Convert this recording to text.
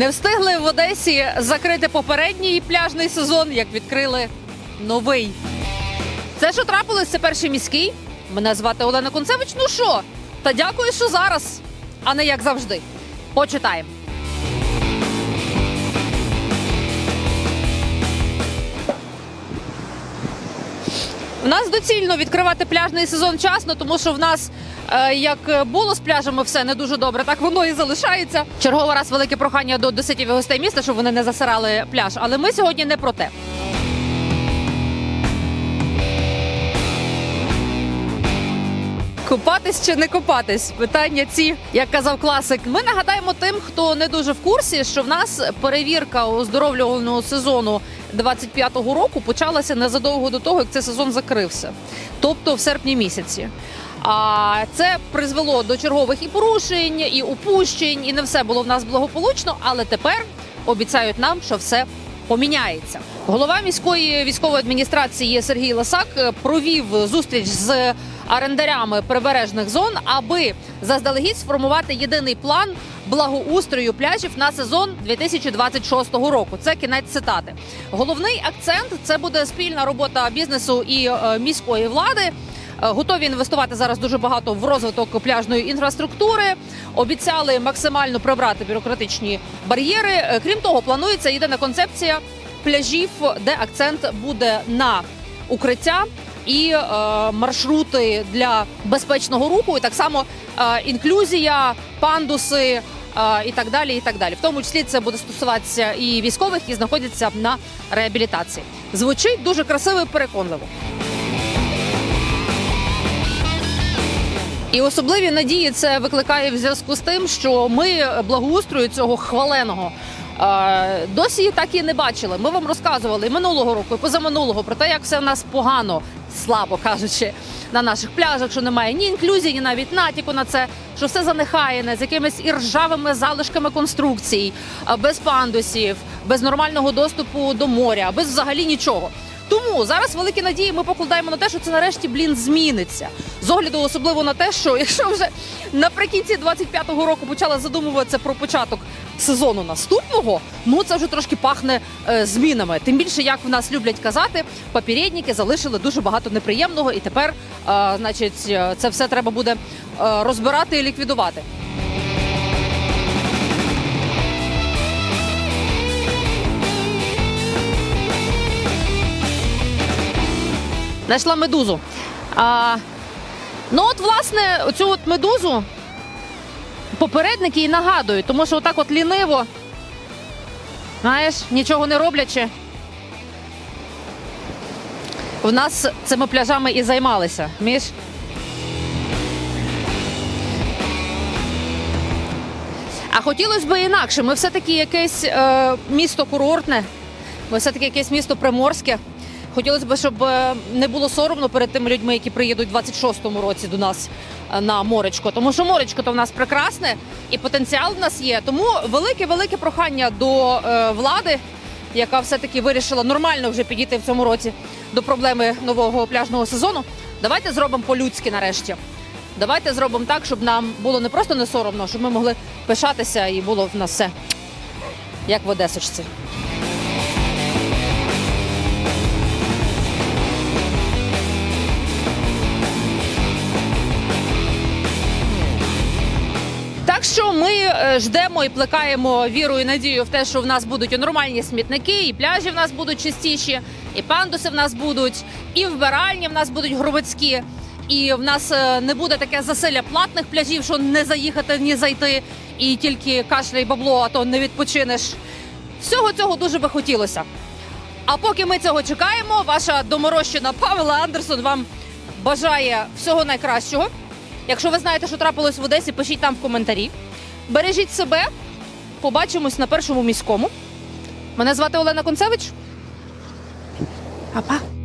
Не встигли в Одесі закрити попередній пляжний сезон, як відкрили новий. Це що трапилось, це перший міський. Мене звати Олена Концевич. Ну що? Та дякую, що зараз, а не як завжди. Почитаємо. У нас доцільно відкривати пляжний сезон вчасно, тому що в нас е, як було з пляжами все не дуже добре, так воно і залишається. Черговий раз велике прохання до десятів гостей міста, щоб вони не засирали пляж. Але ми сьогодні не про те. Купатись чи не купатись? Питання ці, як казав класик. Ми нагадаємо тим, хто не дуже в курсі, що в нас перевірка оздоровлювального сезону 25-го року почалася незадовго до того, як цей сезон закрився, тобто в серпні місяці. А це призвело до чергових і порушень, і упущень, і не все було в нас благополучно. Але тепер обіцяють нам, що все поміняється. Голова міської військової адміністрації Сергій Лисак е, провів зустріч з орендарями прибережних зон, аби заздалегідь сформувати єдиний план благоустрою пляжів на сезон 2026 року. Це кінець цитати. Головний акцент це буде спільна робота бізнесу і е, міської влади. Е, Готові інвестувати зараз дуже багато в розвиток пляжної інфраструктури. Обіцяли максимально прибрати бюрократичні бар'єри. Е, Крім того, планується єдина концепція пляжів, де акцент буде на укриття і е, маршрути для безпечного руху, і так само е, інклюзія, пандуси. е, І так далі, і так далі. В тому числі це буде стосуватися і військових, які знаходяться на реабілітації. Звучить дуже красиво і переконливо. І особливі надії це викликає в зв'язку з тим, що ми благоустрою цього хваленого е, досі так і не бачили. Ми вам розказували і минулого року, і позаминулого про те, як все в нас погано, слабо кажучи, на наших пляжах, що немає ні інклюзії, ні навіть натяку на це, що все занехаяне з якимись іржавими залишками конструкцій, без пандусів, без нормального доступу до моря, без взагалі нічого. Тому зараз великі надії ми покладаємо на те, що це нарешті блін зміниться. З огляду особливо на те, що якщо вже наприкінці 25-го року почала задумуватися про початок сезону наступного, ну це вже трошки пахне е, змінами. Тим більше, як в нас люблять казати, попередники залишили дуже багато неприємного, і тепер, е, значить, е, це все треба буде е, розбирати і ліквідувати. Знайшла медузу. А, ну, от, власне, оцю от медузу попередники і нагадують, тому що отак от ліниво, знаєш, нічого не роблячи. В нас цими пляжами і займалися. Між. А хотілося б інакше. Ми все-таки якесь е, місто курортне, ми все-таки якесь місто приморське. Хотілося б, щоб е, не було соромно перед тими людьми, які приїдуть у 26-му році до нас е, на моречко. Тому що моречко то в нас прекрасне і потенціал в нас є. Тому велике велике прохання до е, влади, яка все-таки вирішила нормально вже підійти в цьому році до проблеми нового пляжного сезону. Давайте зробимо по-людськи нарешті. Давайте зробимо так, щоб нам було не просто не соромно, щоб ми могли пишатися і було в нас все як в Одесочці. Так що ми е, ждемо і плекаємо віру і надію в те, що в нас будуть і нормальні смітники, і пляжі в нас будуть чистіші, і пандуси в нас будуть, і вбиральні в нас будуть громадські. І в нас е, не буде таке засилля платних пляжів, що не заїхати, ні зайти, і тільки кашля і бабло, а то не відпочинеш. Всього цього дуже би хотілося. А поки ми цього чекаємо, ваша доморощена Павела Андерсон вам бажає всього найкращого. Якщо ви знаєте, що трапилось в Одесі, пишіть там в коментарі. Бережіть себе. Побачимось на першому міському. Мене звати Олена Концевич. Па-па.